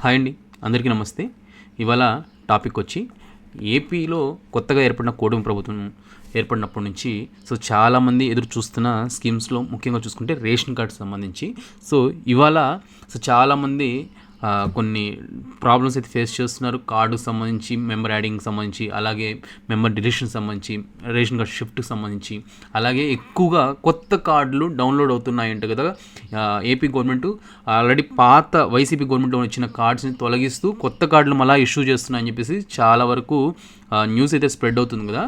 Hi అండి అందరికీ నమస్తే. ఇవాళ టాపిక్ వచ్చి ఏపీలో కొత్తగా ఏర్పడిన కూటమి ప్రభుత్వం ఏర్పడినప్పటి నుంచి సో చాలామంది ఎదురు చూస్తున్న స్కీమ్స్లో ముఖ్యంగా చూసుకుంటే రేషన్ కార్డ్ సంబంధించి. సో ఇవాళ సో చాలామంది కొన్ని ప్రాబ్లమ్స్ అయితే ఫేస్ చేస్తున్నారు. కార్డుకు సంబంధించి మెంబర్ యాడింగ్ సంబంధించి అలాగే మెంబర్ డిలీషన్ సంబంధించి రేషన్ కార్డ్ షిఫ్ట్కి సంబంధించి. అలాగే ఎక్కువగా కొత్త కార్డులు డౌన్లోడ్ అవుతున్నాయంట కదా. ఏపీ గవర్నమెంట్ ఆల్రెడీ పాత వైసీపీ గవర్నమెంట్లో వచ్చిన కార్డ్స్ని తొలగిస్తూ కొత్త కార్డులు మళ్ళీ ఇష్యూ చేస్తున్నాయని చెప్పేసి చాలా వరకు న్యూస్ అయితే స్ప్రెడ్ అవుతుంది కదా.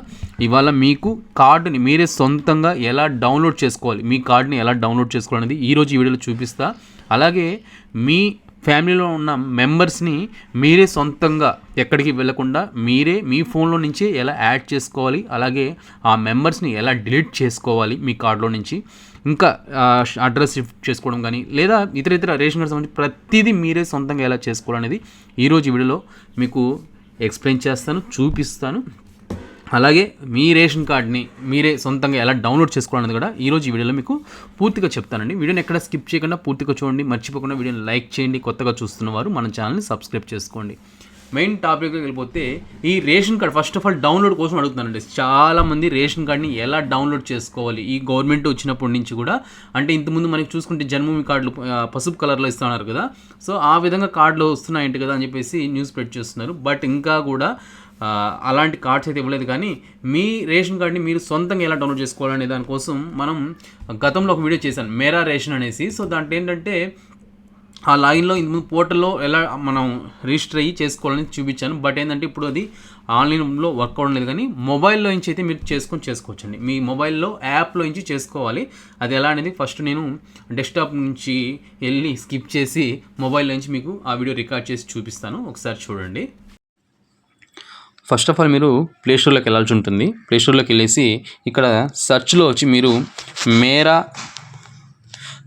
ఇవాళ మీకు కార్డుని మీరే సొంతంగా ఎలా డౌన్లోడ్ చేసుకోవాలి? మీ కార్డుని ఎలా డౌన్లోడ్ చేసుకోవాలనేది ఈరోజు ఈ వీడియోలో చూపిస్తా. అలాగే మీ ఫ్యామిలీలో ఉన్న మెంబర్స్ని మీరే సొంతంగా ఎక్కడికి వెళ్ళకుండా మీరే మీ ఫోన్లో నుంచే ఎలా యాడ్ చేసుకోవాలి అలాగే ఆ మెంబర్స్ని ఎలా డిలీట్ చేసుకోవాలి మీ కార్డులో నుంచి. ఇంకా అడ్రస్ షిఫ్ట్ చేసుకోవడం కానీ లేదా ఇతర ఇతర రేషన్ కార్డు సంబంధించి ప్రతిదీ మీరే సొంతంగా ఎలా చేసుకోవాలనేది ఈరోజు వీడియోలో మీకు ఎక్స్ప్లెయిన్ చేస్తాను చూపిస్తాను. అలాగే మీ రేషన్ కార్డ్ని మీరే సొంతంగా ఎలా డౌన్లోడ్ చేసుకోవాలన్నది కూడా ఈరోజు ఈ వీడియోలో మీకు పూర్తిగా చెప్తానండి. వీడియోని ఎక్కడ స్కిప్ చేయకుండా పూర్తిగా చూడండి. మర్చిపోకుండా వీడియోని లైక్ చేయండి. కొత్తగా చూస్తున్న వారు మన ఛానల్ని సబ్స్క్రైబ్ చేసుకోండి. మెయిన్ టాపిక్కి వెళ్ళిపోతే ఈ ration card first of all download కోసం అడుగుతున్నానండి. చాలామంది రేషన్ కార్డ్ని ఎలా డౌన్లోడ్ చేసుకోవాలి? ఈ గవర్నమెంట్ వచ్చినప్పటి నుంచి కూడా. అంటే ఇంతకుముందు మనకి చూసుకుంటే జన్మభూమి కార్డులు పసుపు కలర్లో ఇస్తున్నారు కదా. సో ఆ విధంగా కార్డులు వస్తున్నాయంట కదా అని చెప్పేసి న్యూస్ స్ప్రెడ్ చేస్తున్నారు. బట్ ఇంకా కూడా అలాంటి కార్డ్స్ అయితే ఇవ్వలేదు కానీ మీ రేషన్ కార్డ్ని మీరు సొంతంగా ఎలా డౌన్లోడ్ చేసుకోవాలనే దానికోసం మనం గతంలో ఒక వీడియో చేశాను మేరా రేషన్ అనేసి. సో దాంట్లో ఏంటంటే ఆ లాగిన్లో ఇంతకుముందు పోర్టల్లో ఎలా మనం రిజిస్టర్ అయ్యి చేసుకోవాలని చూపించాను. బట్ ఏంటంటే ఇప్పుడు అది ఆన్లైన్లో వర్క్ అవ్వడం లేదు కానీ మొబైల్లో నుంచి అయితే మీరు చేసుకొని చేసుకోవచ్చండి. మీ మొబైల్లో యాప్లో నుంచి చేసుకోవాలి. అది ఎలా అనేది ఫస్ట్ నేను డెస్క్టాప్ నుంచి వెళ్ళి స్కిప్ చేసి మొబైల్ నుంచి మీకు ఆ వీడియో రికార్డ్ చేసి చూపిస్తాను. ఒకసారి చూడండి. ఫస్ట్ ఆఫ్ ఆల్ మీరు ప్లేస్టోర్లోకి వెళ్ళాల్సి ఉంటుంది. ప్లేస్టోర్లోకి వెళ్ళేసి ఇక్కడ సర్చ్లో వచ్చి మీరు మేరా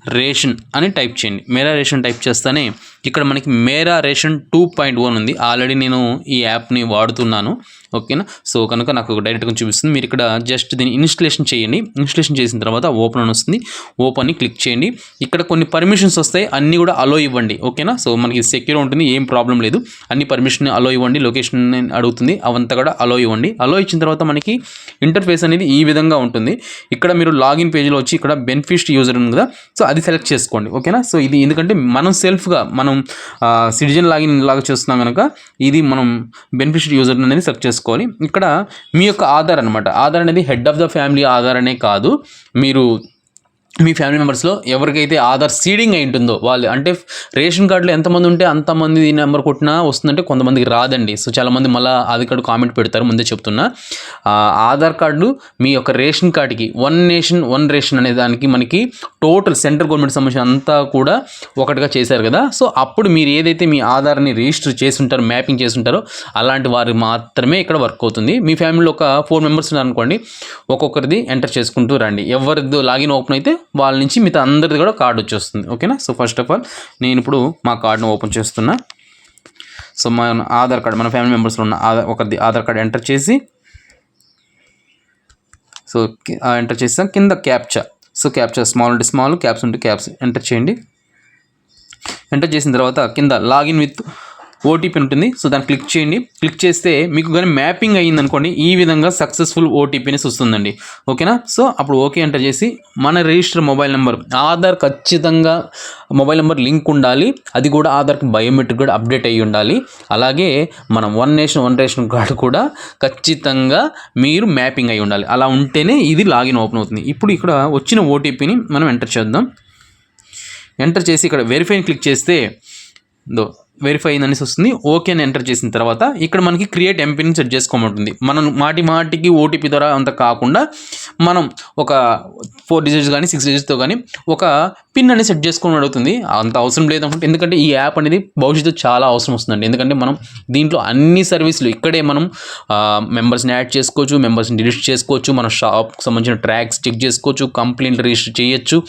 రేషన్ అని టైప్ చేయండి. మేరా రేషన్ టైప్ చేస్తేనే ఇక్కడ మనకి Mera ration two point one ఉంది. ఆల్రెడీ నేను ఈ యాప్ని వాడుతున్నాను. ఓకేనా? సో కనుక నాకు డైరెక్ట్గా చూపిస్తుంది. మీరు ఇక్కడ జస్ట్ దీన్ని ఇన్స్టలేషన్ చేయండి. ఇన్స్టలేషన్ చేసిన తర్వాత ఓపెన్ అని వస్తుంది. ఓపెన్ని క్లిక్ చేయండి. ఇక్కడ కొన్ని పర్మిషన్స్ వస్తాయి. అన్నీ కూడా అలో ఇవ్వండి. ఓకేనా? సో మనకి సెక్యూర్ ఉంటుంది. ఏం ప్రాబ్లం లేదు. అన్ని పర్మిషన్ అలో ఇవ్వండి. లొకేషన్ అడుగుతుంది. అవంతా కూడా అలో ఇవ్వండి. అలో ఇచ్చిన తర్వాత మనకి ఇంటర్ఫేస్ అనేది ఈ విధంగా ఉంటుంది. ఇక్కడ మీరు లాగిన్ పేజ్లో వచ్చి ఇక్కడ బెనిఫిట్ యూజర్ ఉంది కదా. సో అది సెలెక్ట్ చేసుకోండి ఓకేనా సో ఇది ఎందుకంటే మనం సెల్ఫ్గా మనం సిటిజన్ లాగిన్ లాగా చేస్తున్నాం కనుక ఇది మనం బెనిఫిషియరీ యూజర్ అనేది సెలెక్ట్ చేసుకోవాలి. ఇక్కడ మీ యొక్క ఆధార్ అనమాట ఆధార్ అనేది head of the family Aadhaar అనే కాదు. మీరు మీ ఫ్యామిలీ మెంబర్స్లో ఎవరికైతే ఆధార్ సీడింగ్ అయి ఉంటుందో వాళ్ళు అంటే రేషన్ కార్డులో ఎంతమంది ఉంటే అంతమంది నెంబర్ కొట్టినా వస్తుందంటే కొంతమందికి రాదండి. సో చాలామంది మళ్ళీ ఆధార్ కార్డు కామెంట్ పెడతారు ముందే చెప్తున్నా. ఆధార్ కార్డు మీ యొక్క రేషన్ కార్డుకి వన్ నేషన్ వన్ రేషన్ అనే దానికి మనకి టోటల్ సెంట్రల్ గవర్నమెంట్ సంబంధించిన అంతా కూడా ఒకటిగా చేశారు కదా. సో అప్పుడు మీరు ఏదైతే మీ ఆధార్ని రిజిస్టర్ చేసి ఉంటారో మ్యాపింగ్ చేసి ఉంటారో అలాంటి వారు మాత్రమే ఇక్కడ వర్క్ అవుతుంది. మీ ఫ్యామిలీలో ఒక ఫోర్ మెంబర్స్ ఉన్నారనుకోండి ఒక్కొక్కరిది ఎంటర్ చేసుకుంటూ రండి. ఎవరిది లాగిన్ ఓపెన్ అయితే వాళ్ళ నుంచి మిగతా అందరిది కూడా కార్డు వచ్చేస్తుంది. ఓకేనా సో ఫస్ట్ ఆఫ్ ఆల్ నేను ఇప్పుడు మా కార్డును ఓపెన్ చేస్తున్నా. సో మన ఆధార్ కార్డ్ మన ఫ్యామిలీ మెంబర్స్లో ఉన్న ఆధార్ ఒక ఆధార్ కార్డు ఎంటర్ చేసి సో ఎంటర్ చేసాం కింద క్యాప్చా సో క్యాప్చా స్మాల్ ఉంటే స్మాల్ క్యాప్స్ ఉంటే క్యాప్స్ ఎంటర్ చేయండి. ఎంటర్ చేసిన తర్వాత కింద లాగిన్ విత్ ఓటీపీ ఉంటుంది. సో దాన్ని క్లిక్ చేయండి. క్లిక్ చేస్తే మీకు కానీ మ్యాపింగ్ అయ్యింది అనుకోండి ఈ విధంగా సక్సెస్ఫుల్ ఓటీపీని వస్తుందండి. ఓకేనా? సో అప్పుడు ఓకే ఎంటర్ చేసి మన రిజిస్టర్ మొబైల్ నెంబర్ ఆధార్ ఖచ్చితంగా మొబైల్ నెంబర్ లింక్ ఉండాలి. అది కూడా ఆధార్కి బయోమెట్రిక్ కూడా అప్డేట్ అయ్యి ఉండాలి. అలాగే మనం one nation one ration card కూడా ఖచ్చితంగా మీరు మ్యాపింగ్ అయి ఉండాలి. అలా ఉంటేనే ఇది లాగిన్ ఓపెన్ అవుతుంది. ఇప్పుడు ఇక్కడ వచ్చిన ఓటీపీని మనం ఎంటర్ చేద్దాం. ఎంటర్ చేసి ఇక్కడ వెరిఫైని క్లిక్ చేస్తే దో వెరిఫై అయిందని వస్తుంది. ఓకే అని ఎంటర్ చేసిన తర్వాత ఇక్కడ మనకి క్రియేట్ ఎంపీని సెట్ చేసుకోమంటుంది. మనం మాటి మాటికి ఓటీపీ ద్వారా అంత కాకుండా మనం ఒక ఫోర్ డిజిట్స్ కానీ సిక్స్ డిజిట్స్తో కానీ ఒక పిన్ అనేది సెట్ చేసుకుని అడుగుతుంది. అంత అవసరం లేదనుకుంటే ఎందుకంటే ఈ యాప్ అనేది భవిష్యత్తు చాలా అవసరం వస్తుందండి. ఎందుకంటే మనం దీంట్లో అన్ని సర్వీసులు ఇక్కడే మనం మెంబర్స్ని యాడ్ చేసుకోవచ్చు మెంబర్స్ని డిలీట్ చేసుకోవచ్చు మన షాప్కి సంబంధించిన ట్రాక్స్ చెక్ చేసుకోవచ్చు కంప్లైంట్ రిజిస్టర్ చేయొచ్చు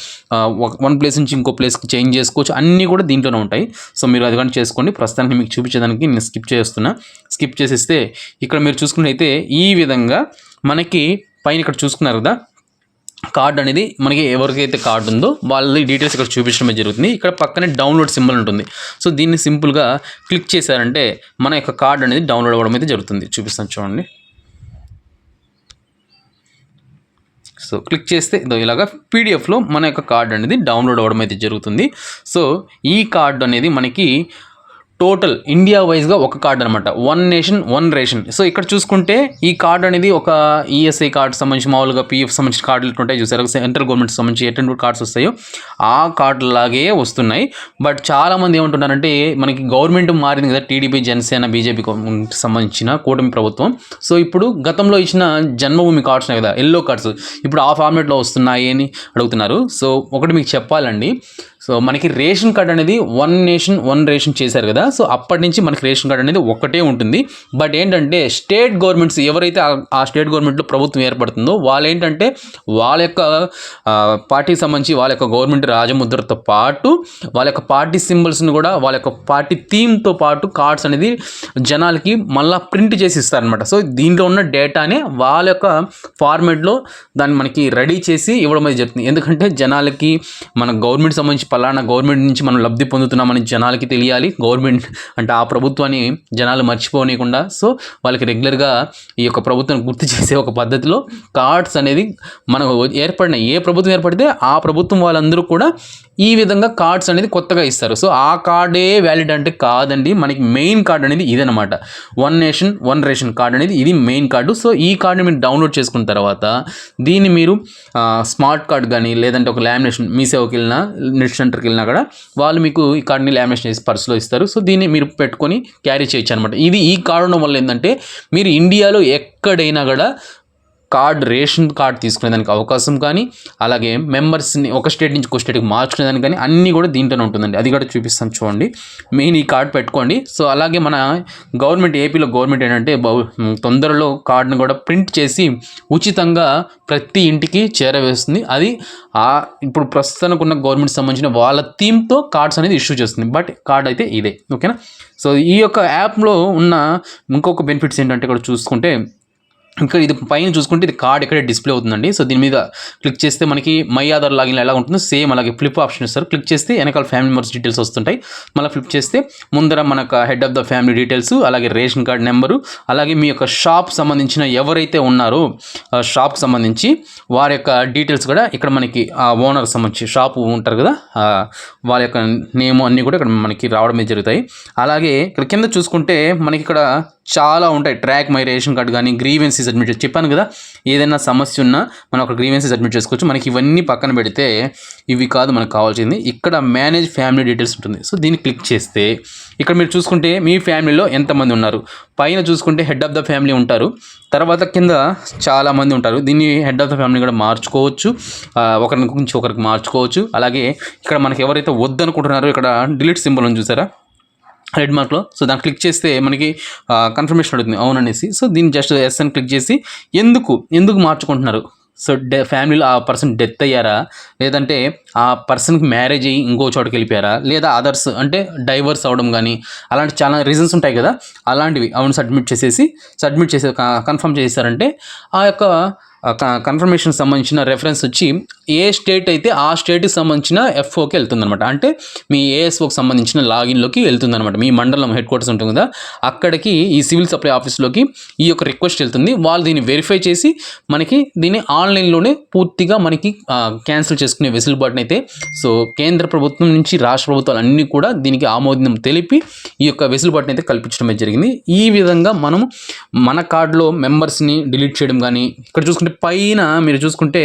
వన్ ప్లేస్ నుంచి ఇంకో ప్లేస్కి చేంజ్ చేసుకోవచ్చు అన్నీ కూడా దీంట్లోనే ఉంటాయి. సో మీరు అది కానీ చేసుకోండి. ప్రస్తుతానికి మీకు చూపించేదానికి నేను స్కిప్ చేస్తున్నా. స్కిప్ చేసేస్తే ఇక్కడ మీరు చూసుకున్నట్టయితే ఈ విధంగా మనకి పైన ఇక్కడ చూసుకున్నారు కదా కార్డ్ అనేది మనకి ఎవరికైతే కార్డు ఉందో వాళ్ళ డీటెయిల్స్ ఇక్కడ చూపించడం జరుగుతుంది. ఇక్కడ పక్కనే డౌన్లోడ్ సింబల్ ఉంటుంది. సో దీన్ని సింపుల్గా క్లిక్ చేశారంటే మన యొక్క కార్డ్ అనేది డౌన్లోడ్ అవ్వడం అయితే జరుగుతుంది. చూపిస్తాను చూడండి. సో క్లిక్ చేస్తే ఇదో ఇలాగా పీడిఎఫ్లో మన యొక్క కార్డ్ అనేది డౌన్లోడ్ అవ్వడం అయితే జరుగుతుంది. సో ఈ కార్డు అనేది మనకి టోటల్ ఇండియా వైజ్గా ఒక కార్డ్ అనమాట one nation one ration. So ఇక్కడ చూసుకుంటే ఈ కార్డు అనేది ఒక ఈఎస్ఐ కార్డు సంబంధించి మామూలుగా పీఎఫ్ సంబంధించిన కార్డులు ఉంటాయి చూసారు? సెంట్రల్ గవర్నమెంట్ సంబంధించి ఎటువంటి కార్డ్స్ వస్తాయో ఆ కార్డు లాగే వస్తున్నాయి. బట్ చాలామంది ఏమంటున్నారంటే మనకి గవర్నమెంట్ మారింది కదా టీడీపీ జనసేన బీజేపీ సంబంధించిన కూటమి ప్రభుత్వం. సో ఇప్పుడు గతంలో ఇచ్చిన జన్మభూమి కార్డ్స్ ఉన్నాయి కదా ఎల్లో కార్డ్స్. ఇప్పుడు ఆ ఫార్మేట్లో వస్తున్నాయి అని అడుగుతున్నారు. సో ఒకటి మీకు చెప్పాలండి. సో మనకి రేషన్ కార్డ్ అనేది వన్ నేషన్ వన్ రేషన్ చేశారు కదా. సో అప్పటి నుంచి మనకి రేషన్ కార్డ్ అనేది ఒకటే ఉంటుంది. బట్ ఏంటంటే స్టేట్ గవర్నమెంట్స్ ఎవరైతే ఆ- స్టేట్ గవర్నమెంట్లో ప్రభుత్వం ఏర్పడుతుందో వాళ్ళు ఏంటంటే వాళ్ళ యొక్క పార్టీకి సంబంధించి వాళ్ళ యొక్క గవర్నమెంట్ రాజముద్రతో పాటు వాళ్ళ యొక్క పార్టీ సింబల్స్ని కూడా వాళ్ళ యొక్క పార్టీ థీమ్తో పాటు కార్డ్స్ అనేది జనాలకి మళ్ళీ ప్రింట్ చేసి ఇస్తారనమాట సో దీంట్లో ఉన్న డేటానే వాళ్ళ యొక్క ఫార్మేట్లో దాన్ని మనకి రెడీ చేసి ఇవ్వడం అనేది జరుగుతుంది. ఎందుకంటే జనాలకి మన గవర్నమెంట్ సంబంధించి పలానా గవర్నమెంట్ నుంచి మనం లబ్ధి పొందుతున్నామని జనాలకి తెలియాలి. గవర్నమెంట్ అంటే ఆ ప్రభుత్వాన్ని జనాలు మర్చిపోనీయకుండా సో వాళ్ళకి రెగ్యులర్గా ఈ యొక్క ప్రభుత్వం గుర్తు చేసే ఒక పద్ధతిలో కార్డ్స్ అనేది మనకు ఏర్పడిన ఏ ప్రభుత్వం ఏర్పడితే ఆ ప్రభుత్వం వాళ్ళందరూ కూడా ఈ విధంగా కార్డ్స్ అనేది కొత్తగా ఇస్తారు. సో ఆ కార్డే వ్యాలిడ్ అంటే కాదండి. మనకి మెయిన్ కార్డ్ అనేది ఇదనమాట one nation one ration card అనేది ఇది మెయిన్ కార్డు సో ఈ కార్డుని మీరు డౌన్లోడ్ చేసుకున్న తర్వాత దీన్ని మీరు స్మార్ట్ కార్డ్ కానీ లేదంటే ఒక లామినేషన్ మీ సేవకి వెళ్ళినా సెంటర్కి వెళ్ళినా కూడా వాళ్ళు మీకు ఈ కార్డ్ని లామినేషన్ చేసి పర్సులో ఇస్తారు. సో దీన్ని మీరు పెట్టుకొని క్యారీ చేయొచ్చు అనమాట ఇది ఈ కారణం ఉండడం వల్ల ఏంటంటే మీరు ఇండియాలో ఎక్కడైనా కూడా కార్డ్ రేషన్ కార్డ్ తీసుకునేదానికి అవకాశం కానీ అలాగే మెంబర్స్ని ఒక స్టేట్ నుంచి ఒక స్టేట్కి మార్చుకునేదానికి కానీ అన్నీ కూడా దీంట్లోనే ఉంటుందండి. అది కూడా చూపిస్తాను చూడండి. మెయిన్ ఈ కార్డ్ పెట్టుకోండి. సో అలాగే మన గవర్నమెంట్ ఏపీలో గవర్నమెంట్ ఏంటంటే బహు తొందరలో కార్డుని కూడా ప్రింట్ చేసి ఉచితంగా ప్రతి ఇంటికి చేరవేస్తుంది. అది ఇప్పుడు ప్రస్తుతానికి ఉన్న గవర్నమెంట్ సంబంధించిన వాళ్ళ థీమ్తో కార్డ్స్ అనేది ఇష్యూ చేస్తుంది. బట్ కార్డ్ అయితే ఇదే. ఓకేనా? సో ఈ యొక్క యాప్లో ఉన్న ఇంకొక బెనిఫిట్స్ ఏంటంటే ఇక్కడ చూసుకుంటే ఇంకా ఇది పైన చూసుకుంటే ఇది కార్డ్ ఇక్కడే డిస్ప్లే అవుతుందండి. సో దీని మీద క్లిక్ చేస్తే మనకి మై ఆధార్ లాగిన్ ఎలా ఉంటుందో సేమ్ అలాగే ఫ్లిప్ ఆప్షన్ ఇస్తారు. క్లిక్ చేస్తే వెనకాల ఫ్యామిలీ మెంబర్స్ డీటెయిల్స్ వస్తుంటాయి. మళ్ళీ ఫ్లిప్ చేస్తే ముందర మనకు head of the family details అలాగే రేషన్ కార్డ్ నెంబరు అలాగే మీ యొక్క షాప్ సంబంధించిన ఎవరైతే ఉన్నారో ఆ షాప్కి సంబంధించి వారి యొక్క డీటెయిల్స్ కూడా ఇక్కడ మనకి ఆ ఓనర్ సంబంధించి షాప్ ఉంటారు కదా వాళ్ళ యొక్క నేమ్ అన్నీ కూడా ఇక్కడ మనకి రావడమే జరుగుతాయి. అలాగే ఇక్కడ కింద చూసుకుంటే మనకి ఇక్కడ చాలా ఉంటాయి. ట్రాక్ మై రేషన్ కార్డ్ కానీ గ్రీవెన్సీ అడ్మిట్ చేసి చెప్పాను కదా ఏదైనా సమస్య ఉన్నా మనం ఒక గ్రీవెన్సీస్ అడ్మిట్ చేసుకోవచ్చు. మనకి ఇవన్నీ పక్కన పెడితే ఇవి కాదు మనకు కావాల్సింది. ఇక్కడ మేనేజ్ ఫ్యామిలీ డీటెయిల్స్ ఉంటుంది. సో దీన్ని క్లిక్ చేస్తే ఇక్కడ మీరు చూసుకుంటే మీ ఫ్యామిలీలో ఎంతమంది ఉన్నారు? పైన చూసుకుంటే హెడ్ ఆఫ్ ద ఫ్యామిలీ ఉంటారు. తర్వాత కింద చాలామంది ఉంటారు. దీన్ని హెడ్ ఆఫ్ ద ఫ్యామిలీ కూడా మార్చుకోవచ్చు. ఒకరి నుంచి ఒకరికి మార్చుకోవచ్చు. అలాగే ఇక్కడ మనకి ఎవరైతే వద్దనుకుంటున్నారో ఇక్కడ డిలీట్ సింబల్ ఉంది చూసారా? రెడ్ మార్క్లో సో దాన్ని క్లిక్ చేస్తే మనకి కన్ఫర్మేషన్ అడుగుతుంది. అవుననేసి. సో దీన్ని జస్ట్ ఎస్ అని క్లిక్ చేసి ఎందుకు ఎందుకు మార్చుకుంటున్నారు? సో డె ఫ్యామిలీలో ఆ పర్సన్ డెత్ అయ్యారా? లేదంటే ఆ పర్సన్కి మ్యారేజ్ అయ్యి ఇంకో చోటుకి వెళ్ళిపోయారా? లేదా అదర్స్ అంటే డైవర్స్ అవడం కానీ అలాంటి చాలా రీజన్స్ ఉంటాయి కదా. అలాంటివి. అవును సబ్మిట్ చేసేసి సబ్మిట్ చేసే కన్ఫర్మ్ చేశారంటే ఆ యొక్క కన్ఫర్మేషన్ సంబంధించిన రెఫరెన్స్ వచ్చి ఏ స్టేట్ అయితే ఆ స్టేట్కి సంబంధించిన ఎఫ్ఓకి వెళ్తుందనమాట అంటే మీ ఏఎస్ఓకి సంబంధించిన లాగిన్లోకి వెళ్తుందనమాట మీ మండలం హెడ్ క్వార్టర్స్ ఉంటుంది కదా అక్కడికి ఈ సివిల్ సప్లై ఆఫీస్లోకి ఈ యొక్క రిక్వెస్ట్ వెళ్తుంది. వాళ్ళు దీన్ని వెరిఫై చేసి మనకి దీన్ని ఆన్లైన్లోనే పూర్తిగా మనకి క్యాన్సిల్ చేసుకునే వెసులుబాటును అయితే సో కేంద్ర ప్రభుత్వం నుంచి రాష్ట్ర ప్రభుత్వాలు అన్నీ కూడా దీనికి ఆమోదం తెలిపి ఈ యొక్క వెసులుబాటును అయితే కల్పించడం జరిగింది. ఈ విధంగా మనం మన కార్డులో మెంబర్స్ని డిలీట్ చేయడం కానీ ఇక్కడ చూసుకుంటే పైన మీరు చూసుకుంటే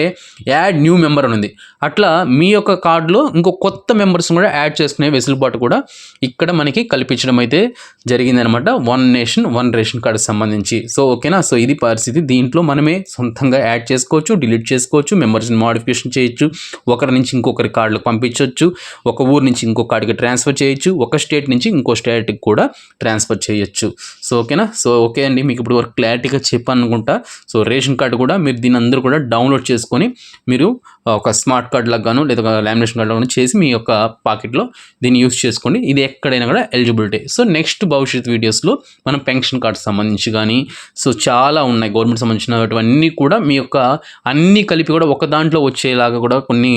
యాడ్ న్యూ మెంబర్ అని ఉంది. అట్లా మీ యొక్క కార్డులో ఇంకో కొత్త మెంబర్స్ని కూడా యాడ్ చేసుకునే వెసులుబాటు కూడా ఇక్కడ మనకి కల్పించడం అయితే జరిగిందనమాట. One nation one ration card సంబంధించి. సో ఓకేనా? సో ఇది పరిస్థితి. దీంట్లో మనమే సొంతంగా యాడ్ చేసుకోవచ్చు డిలీట్ చేసుకోవచ్చు మెంబర్స్ని మాడిఫికేషన్ చేయొచ్చు ఒకరి నుంచి ఇంకొకరి కార్డులకు పంపించవచ్చు ఒక ఊరు నుంచి ఇంకో కార్డుకి ట్రాన్స్ఫర్ చేయొచ్చు ఒక స్టేట్ నుంచి ఇంకో స్టేట్కి కూడా ట్రాన్స్ఫర్ చేయొచ్చు. సో ఓకేనా? సో ఓకే అండి. మీకు ఇప్పుడు వరకు క్లారిటీగా చెప్పాను అనుకుంటా సో రేషన్ కార్డు కూడా మీరు మీరు దీని అందరూ కూడా డౌన్లోడ్ చేసుకొని మీరు ఒక స్మార్ట్ కార్డ్ గాను లేదా లామినేషన్ కార్డ్ లాగాను చేసి మీ యొక్క పాకెట్లో దీన్ని యూస్ చేసుకోండి. ఇది ఎక్కడైనా కూడా ఎలిజిబిలిటీ సో నెక్స్ట్ భవిష్యత్ వీడియోస్లో మనం పెన్షన్ కార్డ్ సంబంధించి కానీ సో చాలా ఉన్నాయి. గవర్నమెంట్ సంబంధించినవన్నీ కూడా మీ యొక్క అన్నీ కలిపి కూడా ఒక దాంట్లో వచ్చేలాగా కూడా కొన్ని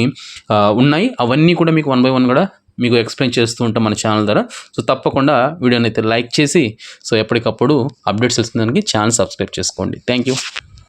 ఉన్నాయి. అవన్నీ కూడా మీకు వన్ బై వన్ కూడా మీకు ఎక్స్ప్లెయిన్ చేస్తూ ఉంటాం మన ఛానల్ ద్వారా. సో తప్పకుండా వీడియోని అయితే లైక్ చేసి సో ఎప్పటికప్పుడు అప్డేట్స్ వస్తుందానికి ఛానల్ సబ్స్క్రైబ్ చేసుకోండి. Thank you